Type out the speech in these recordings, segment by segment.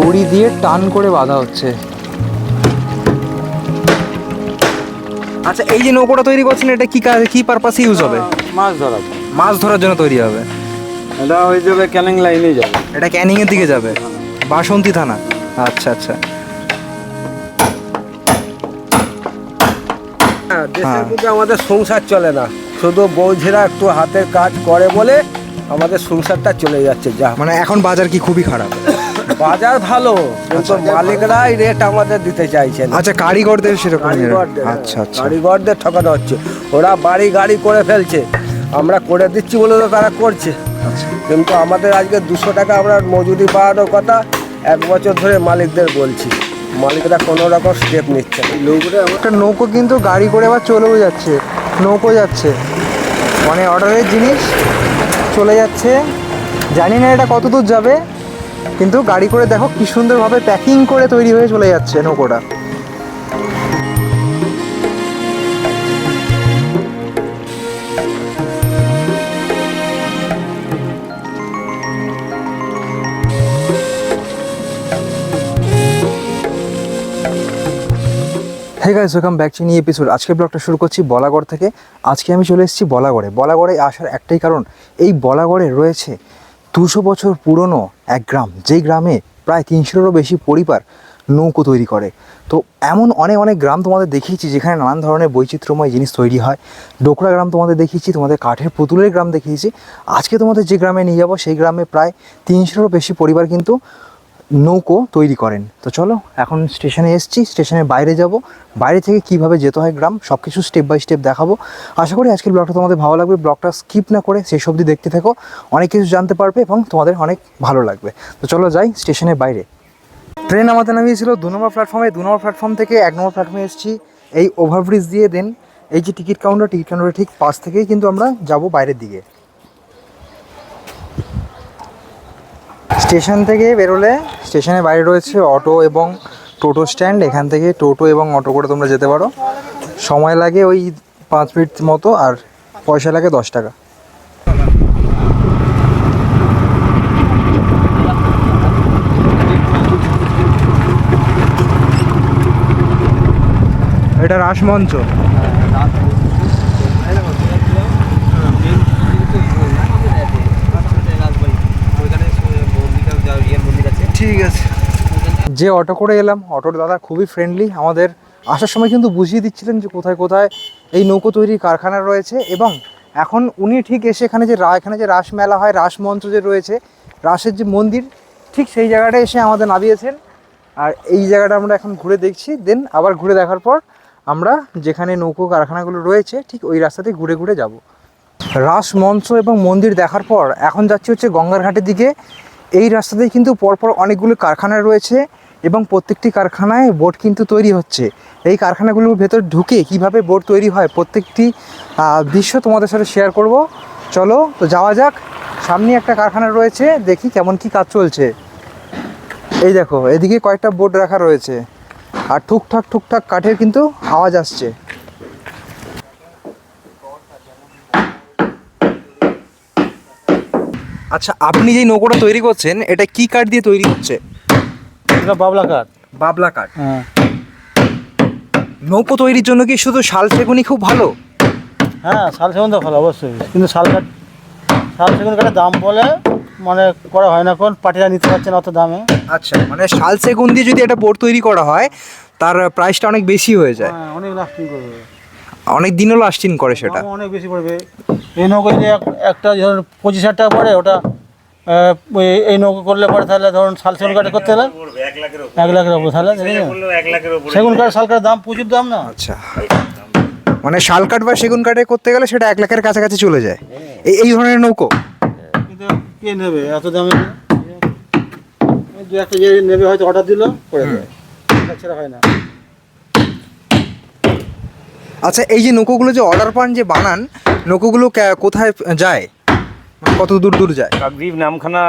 দড়ি দিয়ে টান করে বাঁধা হচ্ছে। আচ্ছা এই যে নৌকোটা তৈরি করছেন এটা কি কাজ কি পারপাসে ইউজ হবে? মাছ ধরা মাছ ধরার জন্য তৈরি হবে। এটা হয়ে যাবে ক্যানিং লাইনে যাবে। এটা ক্যানিং এর দিকে যাবে? বাসন্তী থানা। আচ্ছা আচ্ছা। হ্যাঁ, দেশের হ্যাঁ। মধ্যে আমাদের সংসার চলে না। শুধু বৌঝেরা একটু হাতের কাজ করে বলে আমাদের সংসারটা চলে যাচ্ছে যা। মানে এখন বাজার কি খুবই খারাপ? বাজার ভালো কিন্তু মালিকরাই রেট আমাদের দিতে চাইছে না। আচ্ছা কারিগরদের সেরকম কারিগরদের আচ্ছা আচ্ছা। কারিগরদের ঠকানো হচ্ছে। ওরা বাড়ি গাড়ি করে ফেলছে। আমরা করে দিচ্ছি বলে তো তারা করছে। আচ্ছা। কিন্তু আমাদের আজকে দুশো টাকা আমরা মজুরি পাওয়ানোর কথা এক বছর ধরে মালিকদের বলছি। মালিকরা কোনো রকম স্টেপ নিচ্ছে একটা নৌকো কিন্তু গাড়ি করে আবার চলেও যাচ্ছে নৌকো যাচ্ছে। মানে অর্ডারের জিনিস চলে যাচ্ছে। জানি না এটা কতদূর যাবে, কিন্তু গাড়ি করে দেখো কি সুন্দরভাবে প্যাকিং করে তৈরি হয়ে চলে যাচ্ছে নৌকোটা। Hey guys welcome back new episode আজকে ব্লগটা শুরু করছি বলাগড় থেকে। আজকে আমি চলে এসেছি বলাগড়ে। বলাগড়ে আসার একটাই কারণ, এই বলাগড়ে রয়েছে দুশো বছর পুরনো এক গ্রাম। যেই গ্রামে প্রায় তিনশোরও বেশি পরিবার নৌকো তৈরি করে। তো এমন অনেক অনেক গ্রাম তোমাদের দেখিয়েছি যেখানে নানান ধরনের বৈচিত্র্যময় জিনিস তৈরি হয়। ডোকরা গ্রাম তোমাদের দেখিয়েছি, তোমাদের কাঠের পুতুলের গ্রাম দেখিয়েছি। আজকে তোমাদের যে গ্রামে নিয়ে যাব, সেই গ্রামে প্রায় তিনশোরও বেশি পরিবার কিন্তু নৌকো তৈরি করেন। তো চলো, এখন স্টেশনে এসেছি, স্টেশনের বাইরে যাব। বাইরে থেকে কীভাবে যেতে হয় গ্রাম সব কিছু স্টেপ বাই স্টেপ দেখাবো। আশা করি আজকের ব্লগটা তোমাদের ভালো লাগবে। ব্লগটা স্কিপ না করে শেষ অবধি দেখতে থাকো। অনেক কিছু জানতে পারবে এবং তোমাদের অনেক ভালো লাগবে। তো চলো যাই স্টেশনের বাইরে। ট্রেন আমাদের নামিয়েছিল দু নম্বর প্ল্যাটফর্মে দু নম্বর প্ল্যাটফর্ম থেকে এক নম্বর প্ল্যাটফর্মে এসেছি। এই ওভারব্রিজ দিয়ে দেন। এই যে টিকিট কাউন্টার টিকিট কাউন্টারের ঠিক পাশ থেকেই কিন্তু আমরা যাব বাইরের দিকে। স্টেশন থেকে বেরোলে স্টেশনের বাইরে রয়েছে অটো এবং টোটো স্ট্যান্ড। এখান থেকে টোটো এবং অটো করে তোমরা যেতে পারো। সময় লাগে ওই পাঁচ মিনিট মতো আর পয়সা লাগে দশ টাকা। এটা রাসমঞ্চ। যে অটো করে এলাম, অটোর দাদা খুবই ফ্রেন্ডলি আমাদের আসার সময় কিন্তু বুঝিয়ে দিচ্ছিলেন যে কোথায় কোথায় এই নৌকো তৈরির কারখানা রয়েছে এবং এখন উনি ঠিক এসে এখানে যে এখানে যে রাস মেলা হয় রাসমঞ্চ যে রয়েছে, রাসের যে মন্দির, ঠিক সেই জায়গাটায় এসে আমাদের নামিয়েছেন। আর এই জায়গাটা আমরা এখন ঘুরে দেখছি দেন আবার ঘুরে দেখার পর আমরা যেখানে নৌকো কারখানাগুলো রয়েছে, ঠিক ওই রাস্তাতে ঘুরে ঘুরে যাব। রাস মঞ্চ এবং মন্দির দেখার পর এখন যাচ্ছি হচ্ছে গঙ্গার ঘাটের দিকে। এই রাস্তাতেই কিন্তু পরপর অনেকগুলো কারখানা রয়েছে। এবং প্রত্যেকটি কারখানায় বোর্ড কিন্তু তৈরি হচ্ছে। এই কারখানাগুলোর ভেতর ঢুকে কীভাবে বোর্ড তৈরি হয় প্রত্যেকটি দৃশ্য তোমাদের সাথে শেয়ার করব। চলো, তো যাওয়া যাক। সামনে একটা কারখানা রয়েছে, দেখি কেমন কি কাজ চলছে। এই দেখো, এদিকে কয়েকটা বোর্ড রাখা রয়েছে। আর ঠুকঠাক ঠুকঠাক কাঠের কিন্তু আওয়াজ আসছে। আচ্ছা আপনি যেই নৌকোটা তৈরি করছেন, এটা কি কাঠ দিয়ে তৈরি হচ্ছে? এটা বাবলা কাঠ বাবলা কাঠ হ্যাঁ। নৌকো তৈরির জন্য কি শুধু শাল সেগুনই খুব ভালো? হ্যাঁ শাল সেগুন তো ভালো অবশ্যই। কিন্তু শাল কাঠ শাল সেগুন কাঠের দাম বলে মানে করা হয় না কোন পার্টিরা নিতে পারছে না অত দামে। আচ্ছা মানে শাল সেগুন দিয়ে যদি একটা বোর্ড তৈরি করা হয় তার প্রাইসটা অনেক বেশি হয়ে যায়। হ্যাঁ অনেক লাস্টিং করবে। অনেক দিনও লাস্টিং করে সেটা। অনেক বেশি পড়বে। এই নৌকো যদি এক- একটা ধরুন পঁচিশ হাজার টাকা পড়ে ওটা এই- এই নৌকো করলে পরে তাহলে ধরুন শাল সেগুন কাঠে করতে হলে এক লাখের উপর তাহলে? সেগুন কাঠ শাল কাঠের দাম প্রচুর দাম না? আচ্ছা। মানে শাল কাঠ বা সেগুন কাঠে করতে গেলে সেটা এক লাখের কাছাকাছি চলে যায়। এই এই ধরনের নৌকো? কিন্তু কে নেবে? এত দামে দু একটা যে নেবে হয়তো অর্ডার দিল করে দেবে তাছাড়া হয় না। আচ্ছা এই যে নৌকোগুলো যে অর্ডার পান যে বানান নৌকোগুলো কোথায় যায়? কত দূর দূর যায়? কাকদ্বীপ নামখানা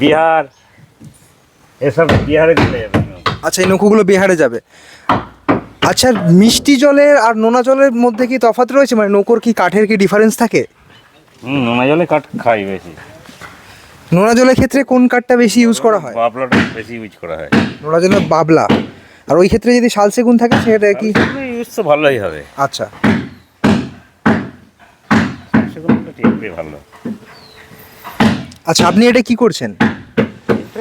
বিহার এসব বিহারে চলে যাবে। আচ্ছা এই নৌকোগুলো বিহারে যাবে। আচ্ছা মিষ্টি জলের আর নোনা জলের মধ্যে কি তফাৎ রয়েছে? মানে নৌকোর কি কাঠের কি ডিফারেন্স থাকে? হুম নোনা জলে কাঠ খাই বেশি। নোনা জলের ক্ষেত্রে কোন কাঠটা বেশি ইউজ করা হয়? বাবলাটা বেশি ইউজ করা হয়। নোনা জলের বাবলা। আর ওই ক্ষেত্রে যদি শাল সেগুন থাকে সেটা কি? ইউজ তো ভালোই হবে। আচ্ছা। সেগুলো টিকবে ভালো আচ্ছা আপনি এটা কি করছেন?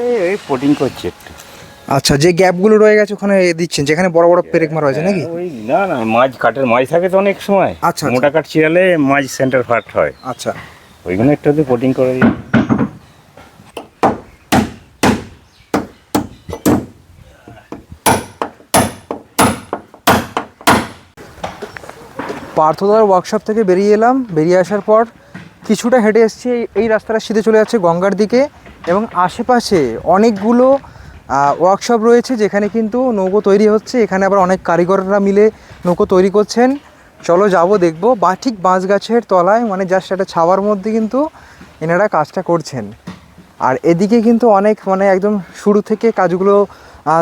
এই এই পোটিং করছি একটু। আচ্ছা যে গ্যাপগুলো রয়ে গেছে ওখানে দিচ্ছেন যেখানে বড় বড় পেরেক মারা হয়েছে নাকি? ওই না না মাছ কাঠের মাছ থাকে তো অনেক সময়। আচ্ছা, আচ্ছা। মোটা কাঠ চিরালে মাছ সেন্টার ফার্ট হয়। আচ্ছা। ওইগুলো একটু একটু পোটিং করে দিই। পার্থদার ওয়ার্কশপ থেকে বেরিয়ে এলাম। বেরিয়ে আসার পর কিছুটা হেঁটে এসেছি। এই- রাস্তাটা সিধে চলে যাচ্ছে গঙ্গার দিকে এবং আশেপাশে অনেকগুলো ওয়ার্কশপ রয়েছে যেখানে কিন্তু নৌকো তৈরি হচ্ছে। এখানে আবার অনেক কারিগররা মিলে নৌকো তৈরি করছেন। চলো যাব, দেখব। বা ঠিক বাঁশ গাছের তলায় মানে জাস্ট একটা ছাওয়ার মধ্যে কিন্তু এনারা কাজটা করছেন। আর এদিকে কিন্তু অনেক মানে একদম শুরু থেকে কাজগুলো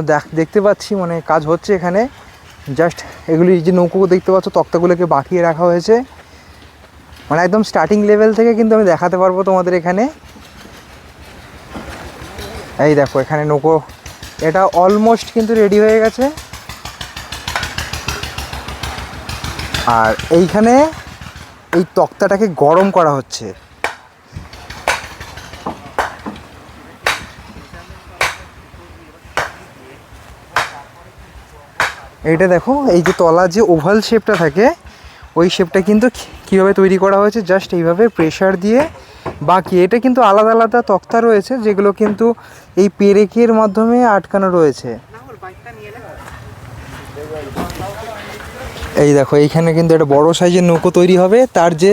দেখ- দেখতে পাচ্ছি মানে কাজ হচ্ছে এখানে। জাস্ট এগুলি যে নৌকো দেখতে পাচ্ছ, তক্তাগুলোকে বাকিয়ে রাখা হয়েছে। মানে একদম স্টার্টিং লেভেল থেকে কিন্তু আমি দেখাতে পারব তোমাদের এখানে। এই দেখো, এখানে নৌকো, এটা অলমোস্ট কিন্তু রেডি হয়ে গেছে। আর এইখানে এই তক্তাটাকে গরম করা হচ্ছে। এইটা দেখো, এই যে তলা যে ওভাল শেপটা থাকে, ওই শেপটা কিন্তু কীভাবে তৈরি করা হয়েছে জাস্ট এইভাবে প্রেশার দিয়ে বাকি, এটা কিন্তু আলাদা আলাদা তক্তা রয়েছে, যেগুলো কিন্তু এই পেরেকের মাধ্যমে আটকানো রয়েছে। এই দেখো, এইখানে কিন্তু একটা বড় সাইজের নৌকো তৈরি হবে, তার যে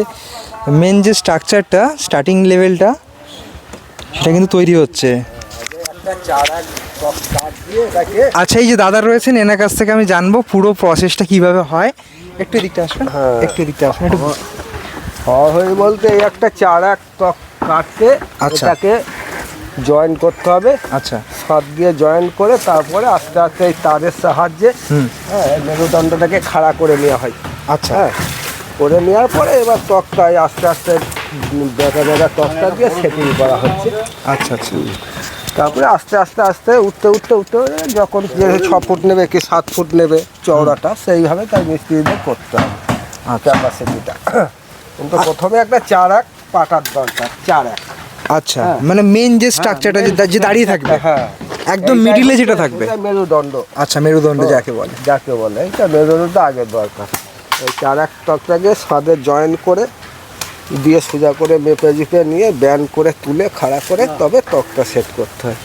মেন যে স্ট্রাকচারটা স্টার্টিং লেভেলটা সেটা কিন্তু তৈরি হচ্ছে। আচ্ছা এই যে দাদা রয়েছেন এনার কাছ থেকে আমি জানব পুরো প্রসেসটা কীভাবে হয়। একটু এদিকটা আসবেন? হ্যাঁ। একটু এদিকটা আসবেন একটু হওয়া হয়ে বলতে এই একটা চারা টক কাটতে আচ্ছা। এটাকে জয়েন করতে হবে। আচ্ছা। সাত দিয়ে জয়েন করে তারপরে আস্তে আস্তে এই তারের সাহায্যে হ্যাঁ মেরুদণ্ডটাকে খাড়া করে নেওয়া হয়। আচ্ছা। হ্যাঁ করে নেওয়ার পরে এবার তক্তায় আস্তে আস্তে বেঁকা বেঁকা তক্তা দিয়ে সেটিং করা হচ্ছে। আচ্ছা আচ্ছা। তারপরে আস্তে আস্তে আস্তে উঠতে উঠতে উঠতে যখন যে ছ ফুট নেবে কি সাত ফুট নেবে চওড়াটা সেইভাবে তাই মিস্ত্রিদের করতে হবে। ক্যাপাসিটিটা কিন্তু প্রথমে একটা চারাক পাটার দরকার চারাক আচ্ছা হ্যাঁ। মানে মেন যে স্ট্রাকচারটা যে দাঁড়িয়ে থাকবে হ্যাঁ। একদম মিডিলে যেটা থাকবে। মেরুদণ্ড। আচ্ছা মেরুদণ্ড যাকে বলে। যাকে বলে এইটা মেরুদণ্ড আগে দরকার। এই চারাক তকটাকে সাদে জয়েন করে দিয়ে সোজা করে মেপে জিপে নিয়ে ব্যান্ড করে তুলে খাড়া করে তবে তকটা সেট করতে হয়।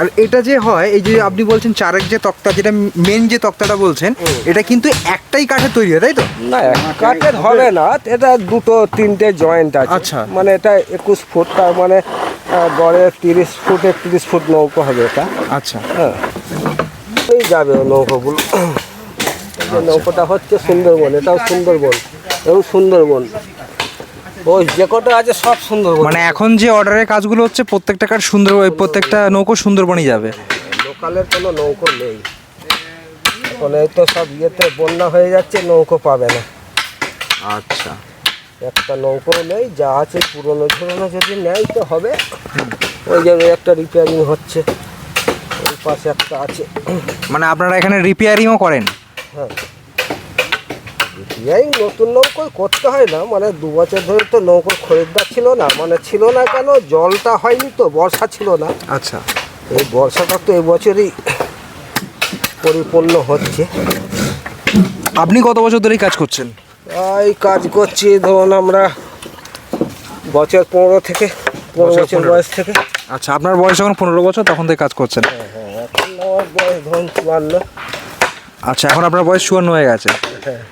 আর এটা যে হয় এই যে আপনি বলছেন চারেক যে তক্তা যেটা মেন যে তক্তাটা বলছেন এটা কিন্তু একটাই কাঠের তৈরি হয় তাই তো? না কাঠের হবে। না এটা দুটো তিনটে জয়েন্ট আছে। আচ্ছা। মানে এটা একুশ ফুট তার মানে গড়ে তিরিশ ফুট একত্রিশ ফুট নৌকো হবে এটা। আচ্ছা। হ্যাঁ। এই যাবে নৌকোগুলো। এই নৌকোটা হচ্ছে সুন্দরবন এটাও সুন্দরবন এও সুন্দরবন। ওই যে কটা আছে সব সুন্দরবন মানে এখন যে অর্ডারের কাজগুলো হচ্ছে প্রত্যেকটা কাঠ সুন্দর ওই প্রত্যেকটা নৌকো সুন্দরবনই যাবে। লোকালের কোনো নৌকো নেই। এখন এই তো সব ইয়েতে বন্যা হয়ে যাচ্ছে নৌকো পাবে না। আচ্ছা। একটা নৌকো নেই যা আছে পুরনো ঝুরনো যদি নেয় তো হবে। ওই যে একটা রিপেয়ারিং হচ্ছে। ওই পাশে একটা আছে। মানে আপনারা এখানে রিপেয়ারিংও করেন? হ্যাঁ। রিপেয়ারিং নতুন নৌকো করতে হয় না মানে দু বছর ধরে তো নৌকোর খরিদ্দার ছিল না মানে ছিল না কেন জলটা হয়নি তো বর্ষা ছিল না। আচ্ছা। এই বর্ষাটা তো এবছরই পরিপূর্ণ হচ্ছে। আপনি কত বছর ধরেই কাজ করছেন? এই কাজ করছি ধরুন আমরা বছর পনেরো থেকে পনেরো বছর বছর বয়স থেকে। আচ্ছা আপনার বয়স যখন পনেরো বছর তখন থেকে কাজ করছেন? এখন আমার বয়স ধরুন চুয়ান্ন। আচ্ছা এখন আপনার বয়স চুয়ান্ন হয়ে গেছে। হ্যাঁ।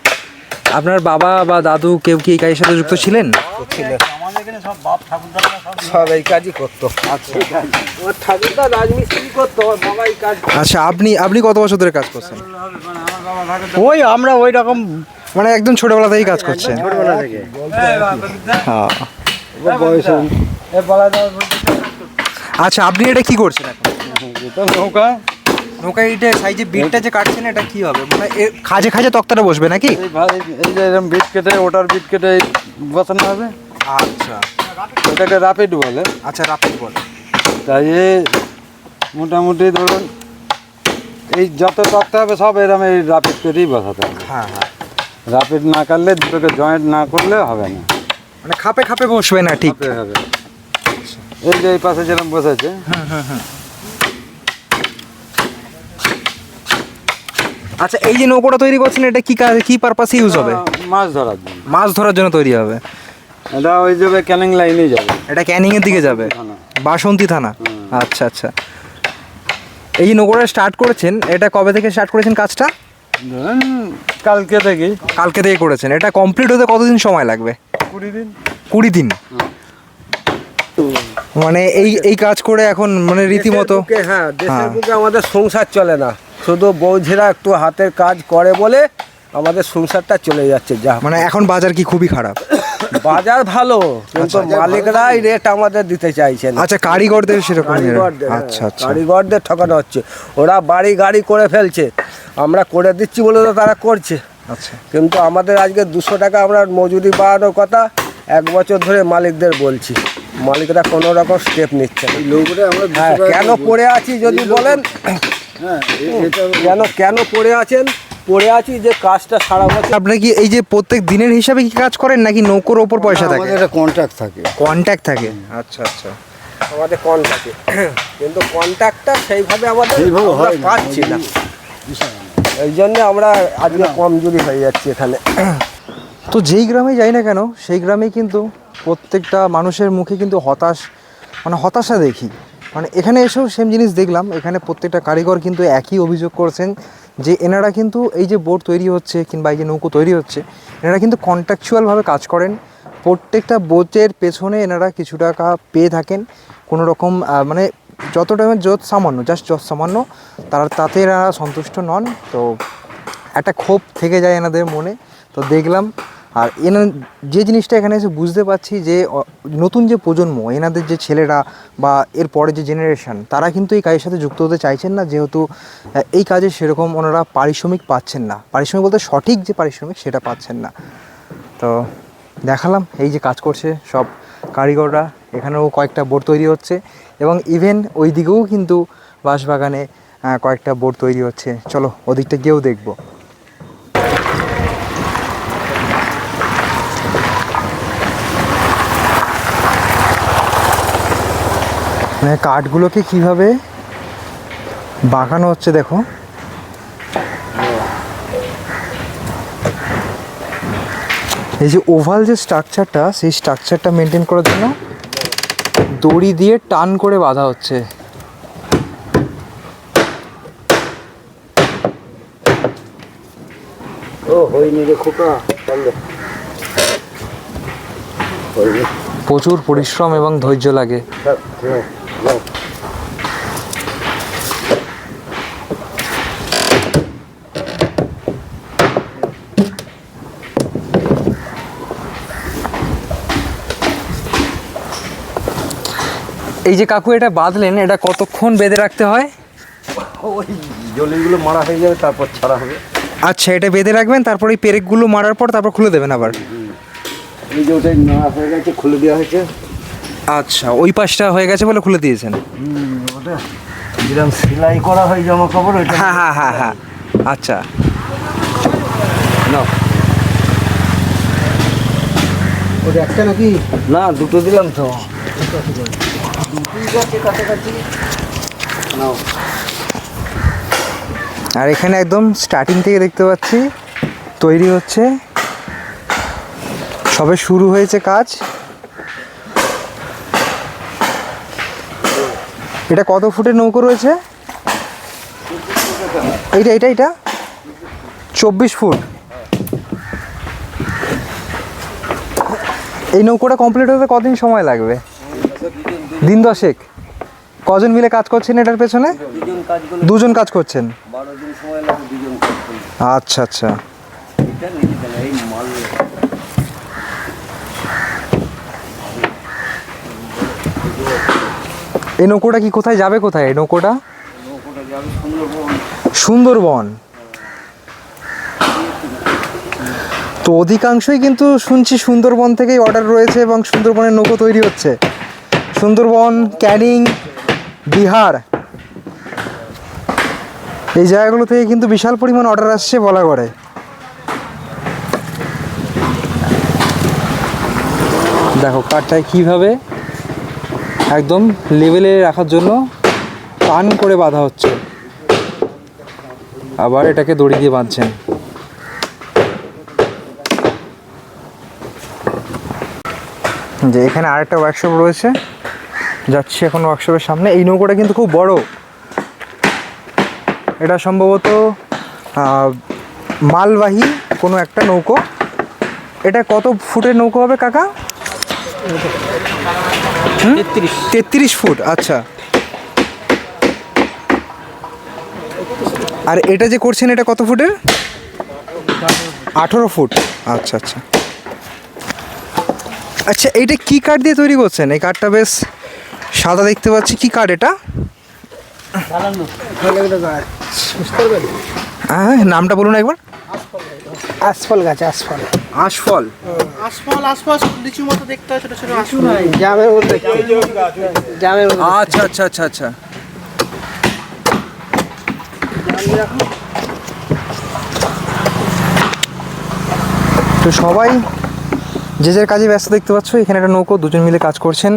আপনার বাবা বা দাদু কেউ কি এই কাজের সাথে যুক্ত ছিলেন? ছিল আমাদের সব এই কাজই করতো। আচ্ছা আচ্ছা আপনি আপনি কত বছর ধরে কাজ করছেন? ওই আমরা ওই রকম মানে একদম ছোটবেলা থেকেই কাজ করছেন। হ্যাঁ। আচ্ছা আপনি এটা কি করছেন এখন? নৌকা। নৌকা এইটা সাইজে বিটটা যে কাটছেন এটা কি হবে? মানে খাজে খাজে তক্তাটা বসবে নাকি? এই যে এরকম বিট কেটে ওটার বিট কেটে বসানো হবে। আচ্ছা। এটাকে রাপিড বলে আচ্ছা রাপিড বল তাই মোটামুটি ধরুন এই যত তক্তা হবে সব এরকম এই রাপিড করেই বসাতে হবে। হ্যাঁ হ্যাঁ। রাপিড না করলে দুটোকে জয়েন্ট না করলে হবে না। মানে খাপে খাপে বসবে না ঠিক? হবে হবে। এই যে এই পাশে যেরকম বসেছে। আচ্ছা এই যে নৌকোটা তৈরি করছেন এটা কি কাজ কি পারপাসে ইউজ হবে? মাছ ধরার জন্য। মাছ ধরার জন্য তৈরি হবে। এটা ওই যাবে ক্যানিং লাইনেই যাবে। এটা ক্যানিং এর দিকে যাবে? বাসন্তী থানা। আচ্ছা আচ্ছা। এই যে নৌকোটা স্টার্ট করেছেন এটা কবে থেকে স্টার্ট করেছেন কাজটা? কালকে থেকেই কালকে থেকে করেছেন। এটা কমপ্লিট হতে কতদিন সময় লাগবে? কুড়ি দিন। কুড়ি দিন? মানে এই এই কাজ করে এখন মানে রীতিমতো হ্যাঁ দেশের হ্যাঁ। বুকে আমাদের সংসার চলে না। শুধু বৌঝেরা একটু হাতের কাজ করে বলে আমাদের সংসারটা চলে যাচ্ছে যা মানে এখন বাজার কি খুবই খারাপ? বাজার ভালো কিন্তু মালিকরাই রেট আমাদের দিতে চাইছেন। আচ্ছা কারিগরদের সেরকম কারিগরদের হ্যাঁ, আচ্ছা আচ্ছা। কারিগরদের ঠকানো হচ্ছে। ওরা বাড়ি গাড়ি করে ফেলছে। আমরা করে দিচ্ছি বলে তো তারা করছে। আচ্ছা। কিন্তু আমাদের আজকে দুশো টাকা আমরা মজুরি বাড়ানোর কথা এক বছর ধরে মালিকদের বলছি। মালিকরা কোনো রকম স্টেপ নিচ্ছে হ্যাঁ কেন পড়ে আছি যদি বলেন? কেন কেন পড়ে আছেন? পড়ে আছি যে কাজটা সারা বছর আপনি কি এই যে প্রত্যেক দিনের হিসাবে কি কাজ করেন নাকি নৌকোর ওপর পয়সা থাকে? আমাদের একটা কন্ট্রাক্ট থাকে। কন্ট্যাক্ট থাকে? আচ্ছা আচ্ছা। আমাদের কন্ট্রাক্টে কিন্তু কন্ট্রাক্টটা সেইভাবে আমাদের আমরা হয় না। পাচ্ছি না। এই জন্য আমরা আজকে কমজোরি হয়ে যাচ্ছি এখানে। তো যেই গ্রামে যাই না কেন সেই গ্রামে কিন্তু প্রত্যেকটা মানুষের মুখে কিন্তু হতাশ মানে হতাশা দেখি। মানে এখানে এসেও সেম জিনিস দেখলাম, এখানে প্রত্যেকটা কারিগর কিন্তু একই অভিযোগ করছেন যে এনারা কিন্তু এই যে বোট তৈরি হচ্ছে কিংবা এই যে নৌকো তৈরি হচ্ছে, এনারা কিন্তু কন্ট্রাকচুয়ালভাবে কাজ করেন। প্রত্যেকটা বোটের পেছনে এনারা কিছু টাকা পেয়ে থাকেন। কোনো রকম মানে যত টাইমের যত সামান্য জাস্ট যত সামান্য, তারা, তাতে এনারা সন্তুষ্ট নন। তো একটা ক্ষোভ থেকে যায় এনাদের মনে। তো দেখলাম আর এনা যে জিনিসটা এখানে এসে বুঝতে পারছি যে নতুন যে প্রজন্ম, এনাদের যে ছেলেরা বা এর পরে যে জেনারেশন তারা কিন্তু এই কাজের সাথে যুক্ত হতে চাইছেন না, যেহেতু এই কাজে সেরকম ওনারা পারিশ্রমিক পাচ্ছেন না। পারিশ্রমিক বলতে সঠিক যে পারিশ্রমিক সেটা পাচ্ছেন না। তো দেখালাম, এই যে কাজ করছে সব কারিগররা, এখানেও কয়েকটা বোর্ড তৈরি হচ্ছে এবং ইভেন ওই দিকেও কিন্তু বাঁশবাগানে কয়েকটা বোর্ড তৈরি হচ্ছে। চলো, ওদিকটা গিয়েও দেখব। মানে কাঠগুলোকে কীভাবে বাঁকানো হচ্ছে দেখো। এই যে ওভাল যে স্ট্রাকচারটা সেই স্ট্রাকচারটা মেনটেন করার জন্য দড়ি দিয়ে টান করে বাঁধা হচ্ছে। প্রচুর পরিশ্রম এবং ধৈর্য লাগে। এই যে কাকু এটা বাঁধলেন এটা কতক্ষণ বেঁধে রাখতে হয়? ওই জলিগুলো মারা হয়ে যাবে তারপর ছাড়া হবে। আচ্ছা এটা বেঁধে রাখবেন তারপর এই পেরেকগুলো মারার পর তারপর খুলে দেবেন আবার? এই যে ওটাই না হয়ে গেছে খুলে দেওয়া হয়েছে। আচ্ছা ওই পাশটা হয়ে গেছে বলে খুলে দিয়েছেন? ওটা যেরকম সেলাই করা হয় জামা কাপড় ওইটা হ্যাঁ হ্যাঁ হ্যাঁ হ্যাঁ। আচ্ছা। নাও। ওটা একটা নাকি? না দুটো দিলাম তো। আর এখানে একদম স্টার্টিং থেকে দেখতে পাচ্ছি, তৈরি হচ্ছে। সবে শুরু হয়েছে কাজ। এটা কত ফুটের নৌকো রয়েছে? এইটা এইটা এইটা? চব্বিশ ফুট। এই নৌকোটা কমপ্লিট হতে কদিন সময় লাগবে? দিন দশেক। কজন মিলে কাজ করছেন এটার পেছনে? দুজন কাজ করছেন? আচ্ছা আচ্ছা। এই নৌকোটা কি কোথায় যাবে কোথায়? এই নৌকোটা? সুন্দরবন। তো অধিকাংশই কিন্তু শুনছি সুন্দরবন থেকেই অর্ডার রয়েছে এবং সুন্দরবনের নৌকো তৈরি হচ্ছে। সুন্দরবন, ক্যানিং, বিহার। এই জায়গাগুলো থেকে কিন্তু বিশাল পরিমাণ অর্ডার আসছে বলা করে দেখো, কাঠটায় কীভাবে একদম লেভেলে রাখার জন্য টান করে বাঁধা হচ্ছে। আবার এটাকে দড়ি দিয়ে বাঁধছেন। যে এখানে আরেকটা ওয়ার্কশপ রয়েছে। যাচ্ছি এখন ওয়ার্কশপের সামনে। এই নৌকোটা কিন্তু খুব বড়। এটা সম্ভবত মালবাহী কোনো একটা নৌকো। এটা কত ফুটের নৌকো হবে কাকা? তেত্রিশ ফুট আচ্ছা। আর এটা যে করছেন এটা কত ফুটের? আঠেরো ফুট। আচ্ছা আচ্ছা। আচ্ছা এইটা কি কাঠ দিয়ে তৈরি করছেন? এই কাঠটা বেশ সাদা দেখতে পাচ্ছি কি কাঠ এটা? হ্যাঁ নামটা বলুন একবার। আশফল গাছ আশফল আশফল আশফল আশপাশ লিচু মতো দেখতে হয় ছোট ছোট আশফল জামের মধ্যে জামের মধ্যে আচ্ছা আচ্ছা আচ্ছা আচ্ছা। তো সবাই যে যার কাজে ব্যস্ত দেখতে পাচ্ছ এখানে একটা নৌকো দুজন মিলে কাজ করছেন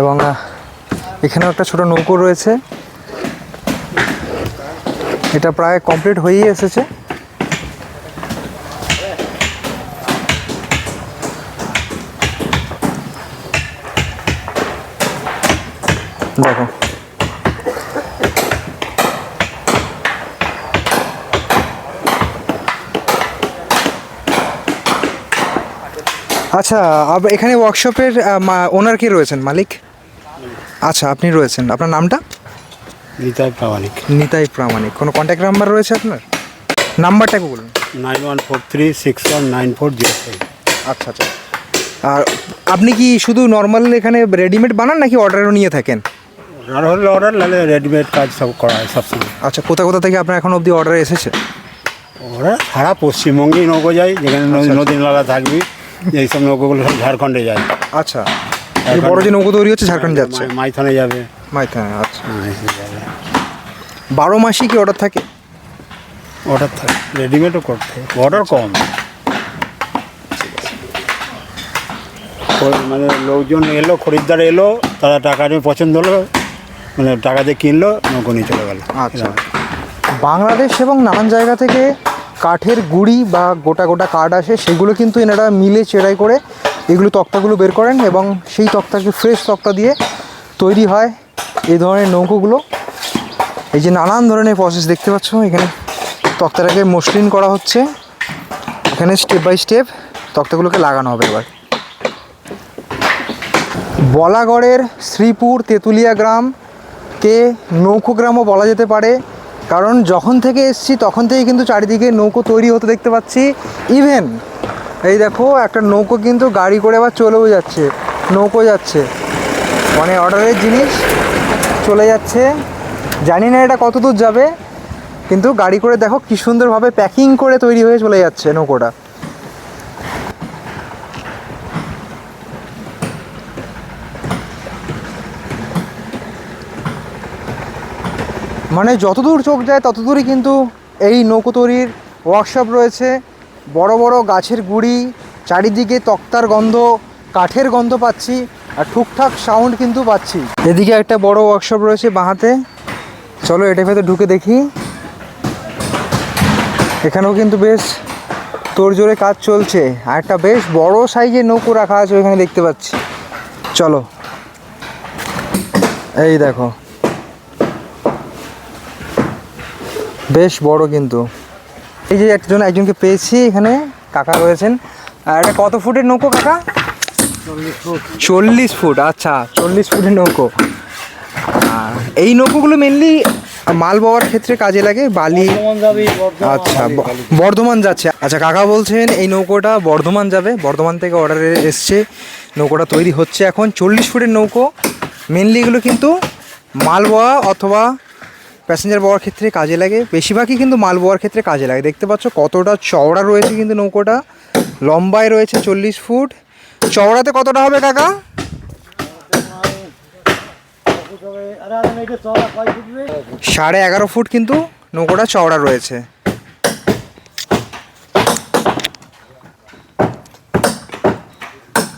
এবং এখানেও একটা ছোট নৌকো রয়েছে। এটা প্রায় কমপ্লিট হয়েই এসেছে। দেখো। আচ্ছা এখানে ওয়ার্কশপের ওনার কে রয়েছেন, মালিক? আচ্ছা আপনি রয়েছেন। আপনার নামটা? নিতাই প্রামাণিক। নিতাই প্রামাণিক। কোনো কন্ট্যাক্ট নাম্বার রয়েছে আপনার? নাম্বারটা একটু বলুন। Nine one four three six one nine four zero five. আচ্ছা আচ্ছা। আর আপনি কি শুধু নর্মাল এখানে রেডিমেড বানান নাকি অর্ডারও নিয়ে থাকেন? আর হলে অর্ডার নাহলে রেডিমেড কাজ সব করা হয় সবসময়। আচ্ছা কোথা কোথা থেকে আপনার এখন অবধি অর্ডার এসেছে? ওরা সারা পশ্চিমবঙ্গেই নৌকো যায় যেখানে নদী আচ্ছা। নদী নালা থাকবি এইসব নৌকোগুলো সব ঝাড়খণ্ডে যায়। আচ্ছা। এই বড় যে নৌকো তৈরি হচ্ছে ঝাড়খণ্ড যাচ্ছে। মাই- মাইথনে যাবে। মাইথানে আচ্ছা। যাবে। বারো মাসই কি অর্ডার থাকে? অর্ডার থাকে। রেডিমেডও করতে অর্ডার কম। মানে লোকজন এলো খরিদ্দার এলো তারা টাকা নিয়ে পছন্দ হলো মানে টাকা দিয়ে কিনলো নৌকো নিয়ে চলে গেল। আচ্ছা। বাংলাদেশ এবং নানান জায়গা থেকে কাঠের গুঁড়ি বা গোটা গোটা কাঠ আসে সেগুলো কিন্তু এনারা মিলে চেরাই করে এগুলো তক্তাগুলো বের করেন এবং সেই তক্তাকে ফ্রেশ তক্তা দিয়ে তৈরি হয় এই ধরনের নৌকোগুলো। এই যে নানান ধরনের প্রসেস দেখতে পাচ্ছ, এখানে তক্তাটাকে মসৃণ করা হচ্ছে। এখানে স্টেপ বাই স্টেপ তক্তাগুলোকে লাগানো হবে এবার। বলাগড়ের শ্রীপুর তেঁতুলিয়া গ্রামকে নৌকো গ্রামও বলা যেতে পারে। কারণ যখন থেকে এসছি, তখন থেকে কিন্তু চারিদিকে নৌকো তৈরি হতে দেখতে পাচ্ছি। ইভেন এই দেখো, একটা নৌকো কিন্তু গাড়ি করে আবার চলেও যাচ্ছে, নৌকো যাচ্ছে। মানে অর্ডারের জিনিস চলে যাচ্ছে। জানি না এটা কত দূর যাবে, কিন্তু গাড়ি করে দেখো কি সুন্দরভাবে প্যাকিং করে তৈরি হয়ে চলে যাচ্ছে নৌকোটা। মানে যতদূর চোখ যায় ততদূরই কিন্তু এই নৌকো তৈরির ওয়ার্কশপ রয়েছে। বড় বড় গাছের গুঁড়ি, চারিদিকে তক্তার গন্ধ, কাঠের গন্ধ পাচ্ছি আর ঠিকঠাক সাউন্ড কিন্তু পাচ্ছি। এদিকে একটা বড় ওয়ার্কশপ রয়েছে বাঁহাতে। চলো এটা ভেতরে ঢুকে দেখি। এখানেও কিন্তু বেশ তোড়জোড়ে কাজ চলছে। আর একটা বেশ বড় সাইজের নৌকো রাখা আছে ওইখানে দেখতে পাচ্ছি। চলো। এই দেখো। বেশ বড় কিন্তু। এই যে একজন, একজনকে পেয়েছি এখানে, কাকা রয়েছেন। আর এটা কত ফুটের নৌকো, কাকা? চল্লিশ ফুট আচ্ছা চল্লিশ ফুটের নৌকো। এই নৌকোগুলো মেনলি মাল বওয়ার ক্ষেত্রে কাজে লাগে, বালি আচ্ছা বর্ধমান যাচ্ছে। আচ্ছা কাকা বলছেন এই নৌকোটা বর্ধমান যাবে, বর্ধমান থেকে অর্ডারে এসছে, নৌকোটা তৈরি হচ্ছে এখন। চল্লিশ ফুটের নৌকো মেনলি এগুলো কিন্তু মাল বওয়া অথবা প্যাসেঞ্জার বওয়ার ক্ষেত্রে কাজে লাগে। বেশিরভাগই কিন্তু মাল বওয়ার ক্ষেত্রে কাজে লাগে। দেখতে পাচ্ছ কতটা চওড়া রয়েছে কিন্তু নৌকোটা। লম্বায় রয়েছে চল্লিশ ফুট। চওড়াতে কতটা হবে কাকা? সাড়ে এগারো ফুট কিন্তু নৌকোটা চওড়া রয়েছে।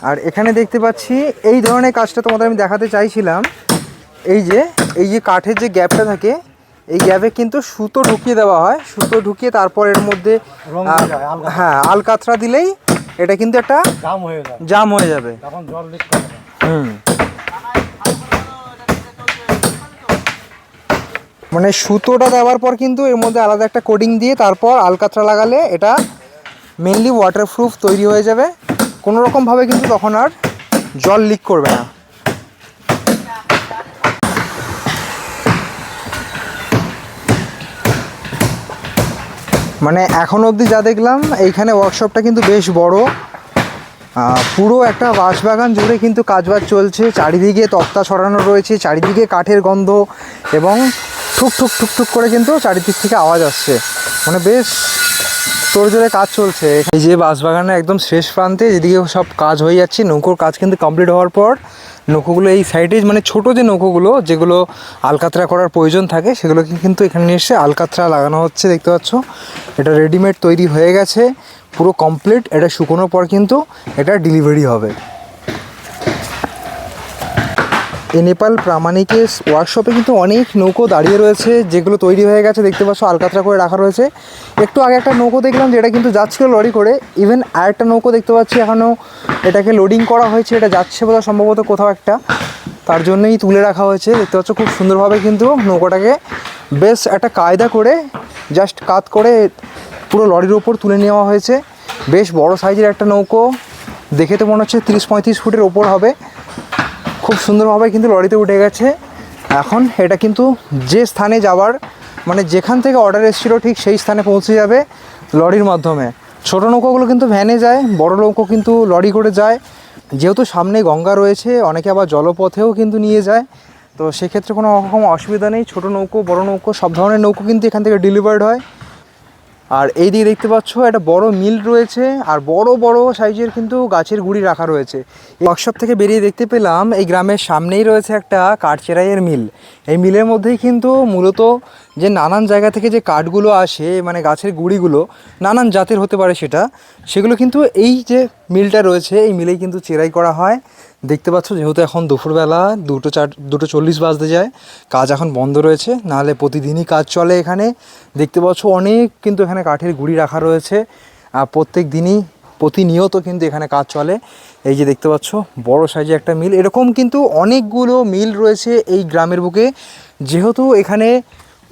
আর এখানে দেখতে পাচ্ছি এই ধরনের কাজটা তোমাদের আমি দেখাতে চাইছিলাম। এই যে এই যে কাঠের যে গ্যাপটা থাকে এই গ্যাপে কিন্তু সুতো ঢুকিয়ে দেওয়া হয়। সুতো ঢুকিয়ে তারপর এর মধ্যে হ্যাঁ আলকাতরা দিলেই এটা কিন্তু একটা জাম হয়ে জাম হয়ে যাবে। তখন জল লিক হুম। মানে সুতোটা দেওয়ার পর কিন্তু এর মধ্যে আলাদা একটা কোডিং দিয়ে তারপর আলকাতরা লাগালে এটা মেনলি ওয়াটারপ্রুফ তৈরি হয়ে যাবে। কোনো রকমভাবে কিন্তু তখন আর জল লিক করবে না। মানে এখন অবধি যা দেখলাম, এইখানে ওয়ার্কশপটা কিন্তু বেশ বড়। পুরো একটা বাঁশবাগান জুড়ে কিন্তু কাজবাজ চলছে। চারিদিকে তক্তা ছড়ানো রয়েছে, চারিদিকে কাঠের গন্ধ এবং ঠুক ঠুক ঠুক ঠুক করে কিন্তু চারিদিক থেকে আওয়াজ আসছে। মানে বেশ তোর জোরে কাজ চলছে। এই যে বাঁশবাগানের একদম শেষ প্রান্তে যেদিকে সব কাজ হয়ে যাচ্ছে, নৌকোর কাজ কিন্তু কমপ্লিট হওয়ার পর নৌকোগুলো এই সাইডে মানে ছোট যে নৌকোগুলো, যেগুলো আলকাতরা করার প্রয়োজন থাকে, সেগুলোকে কিন্তু এখানে নিয়ে এসে আলকাতরা লাগানো হচ্ছে, দেখতে পাচ্ছ? এটা রেডিমেড তৈরি হয়ে গেছে, পুরো কমপ্লিট এটা শুকোনোর পর কিন্তু এটা ডেলিভারি হবে। নেপাল প্রামাণিকের ওয়ার্কশপে কিন্তু অনেক নৌকো দাঁড়িয়ে রয়েছে, যেগুলো তৈরি হয়ে গেছে, দেখতে পাচ্ছ, আলকাতরা করে রাখা রয়েছে। একটু আগে একটা নৌকো দেখলাম যেটা কিন্তু যাচ্ছিল লরি করে ইভেন আরেকটা নৌকো দেখতে পাচ্ছি এখনও এটাকে লোডিং করা হয়েছে, এটা যাচ্ছে বোধহয় সম্ভবত কোথাও একটা। তার জন্যই তুলে রাখা হয়েছে, দেখতে পাচ্ছ খুব সুন্দরভাবে কিন্তু নৌকোটাকে বেশ একটা কায়দা করে জাস্ট কাত করে পুরো লরির ওপর তুলে নেওয়া হয়েছে। বেশ বড় সাইজের একটা নৌকো, দেখে তো মনে হচ্ছে তিরিশ পঁয়ত্রিশ ফুটের ওপর হবে। খুব সুন্দরভাবে কিন্তু লরিতে উঠে গেছে। এখন এটা কিন্তু যে স্থানে যাওয়ার মানে যেখান থেকে অর্ডার এসেছিল ঠিক সেই স্থানে পৌঁছে যাবে লরির মাধ্যমে। ছোট নৌকোগুলো কিন্তু ভ্যানে যায়, বড় নৌকো কিন্তু লরি করে যায়। যেহেতু সামনে গঙ্গা রয়েছে, অনেকে আবার জলপথেও কিন্তু নিয়ে যায়। তো সেক্ষেত্রে কোনো রকম অসুবিধা নেই, ছোট নৌকো, বড় নৌকো, সব ধরনের নৌকো কিন্তু এখান থেকে ডেলিভার্ড হয়। আর এই দিকে দেখতে পাচ্ছ, একটা বড় মিল রয়েছে, আর বড় বড় সাইজের কিন্তু গাছের গুঁড়ি রাখা রয়েছে। ওয়ার্কশপ থেকে বেরিয়ে দেখতে পেলাম, এই গ্রামের সামনেই রয়েছে একটা কাঠ চেরাইয়ের মিল। এই মিলের মধ্যেই কিন্তু মূলত যে নানান জায়গা থেকে যে কাঠগুলো আসে মানে গাছের গুঁড়িগুলো, নানান জাতের হতে পারে সেটা, সেগুলো কিন্তু এই যে মিলটা রয়েছে, এই মিলেই কিন্তু চেরাই করা হয়। দেখতে পাচ্ছ, যেহেতু এখন দুপুরবেলা দুটো চার, দুটো চল্লিশ বাজতে যায়, কাজ এখন বন্ধ রয়েছে, নাহলে প্রতিদিনই কাজ চলে এখানে। দেখতে পাচ্ছ, অনেক কিন্তু এখানে কাঠের গুঁড়ি রাখা রয়েছে, আর প্রত্যেক দিনই, প্রতিনিয়ত কিন্তু এখানে কাজ চলে। এই যে দেখতে পাচ্ছ, বড় সাইজে একটা মিল। এরকম কিন্তু অনেকগুলো মিল রয়েছে এই গ্রামের বুকে। যেহেতু এখানে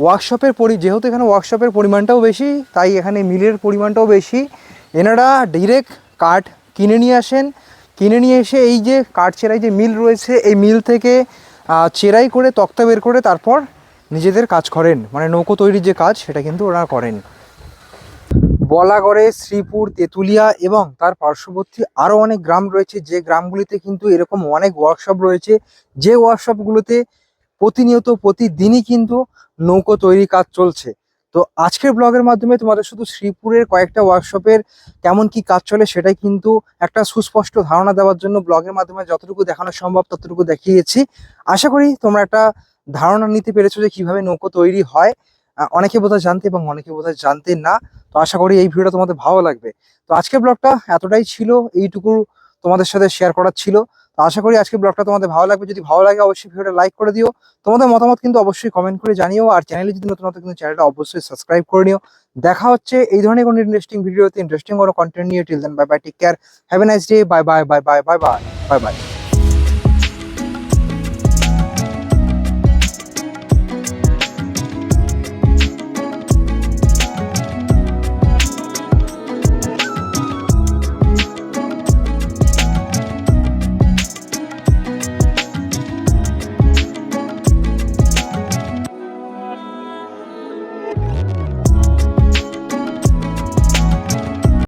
ওয়ার্কশপের পরি, যেহেতু এখানে ওয়ার্কশপের পরিমাণটাও বেশি, তাই এখানে মিলের পরিমাণটাও বেশি। এনারা ডিরেক্ট কাঠ কিনে নিয়ে আসেন কিনে নিয়ে এসে এই যে কাঠ চেরাই যে মিল রয়েছে, এই মিল থেকে চেরাই করে, তক্তা বের করে তারপর নিজেদের কাজ করেন। মানে নৌকো তৈরির যে কাজ, সেটা কিন্তু ওরা করেন। বলাগড়ে শ্রীপুর, তেঁতুলিয়া এবং তার পার্শ্ববর্তী আরও অনেক গ্রাম রয়েছে। যে গ্রামগুলিতে কিন্তু এরকম অনেক ওয়ার্কশপ রয়েছে। যে ওয়ার্কশপগুলোতে প্রতিনিয়ত, প্রতিদিনই কিন্তু নৌকো তৈরি কাজ চলছে। তো আজকের ব্লগের মাধ্যমে তোমাদের শুধু শ্রীপুরের কয়েকটা ওয়ার্কশপের কেমন কি কাজ চলে সেটাই কিন্তু একটা সুস্পষ্ট ধারণা দেওয়ার জন্য ব্লগের মাধ্যমে যতটুকু দেখানো সম্ভব ততটুকু দেখিয়েছি। আশা করি তোমরা একটা ধারণা নিতে পেরেছ যে কীভাবে নৌকো তৈরি হয়। অনেকে বোধহয় জানতে এবং অনেকে বোধহয় জানতে না, তো আশা করি এই ভিডিওটা তোমাদের ভালো লাগবে। তো আজকের ব্লগটা এতটাই ছিল, এইটুকু তোমাদের সাথে শেয়ার করার ছিল। তো আশা করি আজকে ব্লগটা তোমাদের ভালো লাগবে। যদি ভালো লাগে, অবশ্যই ভিডিওটা লাইক করে দিও। তোমাদের মতামত কিন্তু অবশ্যই কমেন্ট করে জানিও। আর চ্যানেলে যদি নতুন নতুন কিন্তু চ্যানেলটা অবশ্যই সাবস্ক্রাইব করে নিও। দেখা হচ্ছে এই ধরনের কোনো ইন্টারেস্টিং ভিডিওতে ইন্টারেস্টিং কোনো কন্টেন্ট নিয়ে। Till then bye bye take care have a nice day bye bye bye bye bye bye bye bye